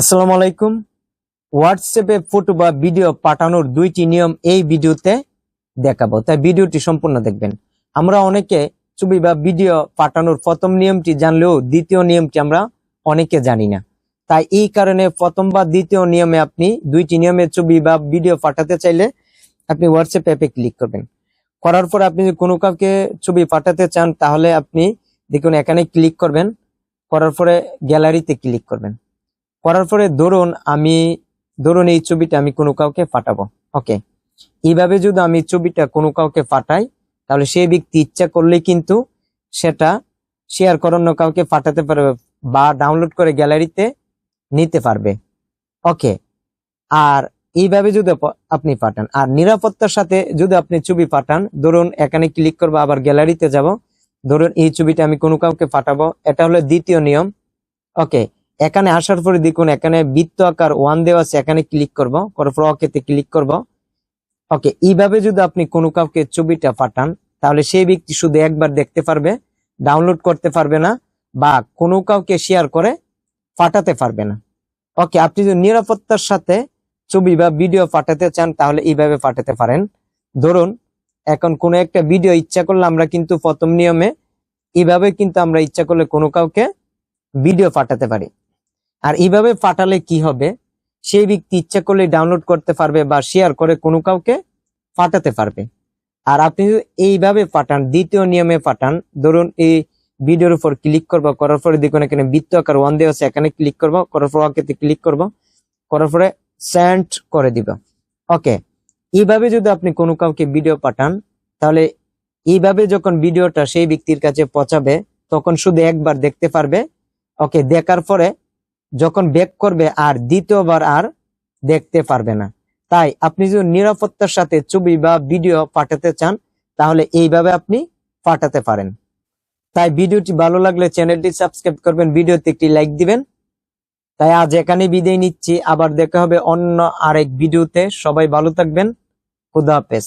আসসালামু আলাইকুম। হোয়াটসঅ্যাপে ফটো বা ভিডিও পাঠানোর দুইটি নিয়ম এই ভিডিওতে দেখাবো। তাই ভিডিওটি সম্পূর্ণ দেখবেন। আমরা অনেকে ছবি বা ভিডিও পাঠানোর প্রথম নিয়মটি জানলেও দ্বিতীয় নিয়মটি আমরা অনেকে জানি না। তাই এই কারণে প্রথম বা দ্বিতীয় নিয়মে আপনি দুইটি নিয়মে ছবি বা ভিডিও পাঠাতে চাইলে আপনি হোয়াটসঅ্যাপ অ্যাপে ক্লিক করবেন। করার পর আপনি যদি কোনো কাউকে ছবি পাঠাতে চান, তাহলে আপনি দেখুন এখানে ক্লিক করবেন। করার পরে গ্যালারিতে ক্লিক করবেন। করার পরে ধরুন আমি, ধরুন এই ছবিটা আমি কোনো কাউকে পাঠাবো ওকে? এইভাবে যদি আমি ছবিটা কোনো কাউকে পাঠাই তাহলে সেই ব্যক্তি ইচ্ছা করলে কিন্তু সেটা শেয়ার করে অন্য কাউকে পাঠাতে পারবে বা ডাউনলোড করে গ্যালারিতে নিতে পারবে। ওকে? আর এইভাবে যদি আপনি পাঠান আর নিরাপত্তার সাথে যদি আপনি ছবি পাঠান ধরুন এখানে ক্লিক করব, আবার গ্যালারিতে যাব, ধরুন এই ছবিটা আমি কোনো কাউকে পাঠাবো এটা হলো দ্বিতীয় নিয়ম। ওকে? এখানে আসার পরে দেখুন, এখানে বৃত্ত আকার ওয়ান দেওয়া আছে, এখানে ক্লিক করব, করার পর ক্লিক করব। ওকে এইভাবে যদি আপনি কোনো কাউকে ছবিটা পাঠান, তাহলে সেই ব্যক্তি শুধু একবার দেখতে পারবে ডাউনলোড করতে পারবে না, বা কোনো কাউকে শেয়ার করে পাঠাতে পারবে না। ওকে আপনি যদি নিরাপত্তার সাথে ছবি বা ভিডিও পাঠাতে চান, তাহলে এইভাবে পাঠাতে পারেন। ধরুন, এখন কোনো একটা ভিডিও ইচ্ছা করলে আমরা কিন্তু প্রথম নিয়মে, এইভাবে কিন্তু আমরা ইচ্ছা করলে কোনো কাউকে ভিডিও পাঠাতে পারি। আর এইভাবে পাঠালে কি হবে? সেই ব্যক্তি ইচ্ছা করলে ডাউনলোড করতে পারবে বা শেয়ার করে কোনো কাউকে পাঠাতে পারবে। আর আপনি এইভাবে পাঠান দ্বিতীয় নিয়মে পাঠান ধরুন এই ভিডিওর উপর ক্লিক করব, করার পরে দেখুন এখানে বৃত্ত আকার ওয়ান দেওয়া আছে, এখানে ক্লিক করব, করার পর ওকেতে ক্লিক করব, করার পরে সেন্ড করে দিব। ওকে এইভাবে যদি আপনি কোনো কাউকে ভিডিও পাঠান, তাহলে এইভাবে যখন ভিডিওটা সেই ব্যক্তির কাছে পৌঁছাবে, তখন শুধু একবার দেখতে পারবে। ওকে দেখার পরে যখন ব্যাক করবে আর দ্বিতীয়বার আর দেখতে পারবে না। তাই আপনি যদি নিরাপত্তার সাথে ছবি বা ভিডিও পাঠাতে চান, তাহলে এইভাবে আপনি পাঠাতে পারেন। তাই ভিডিওটি ভালো লাগলে চ্যানেলটি সাবস্ক্রাইব করবেন, ভিডিওতে একটি লাইক দিবেন। তাই আজ এখানে বিদায় নিচ্ছি, আবার দেখা হবে অন্য আরেক ভিডিওতে। সবাই ভালো থাকবেন, খুদা হাফেজ।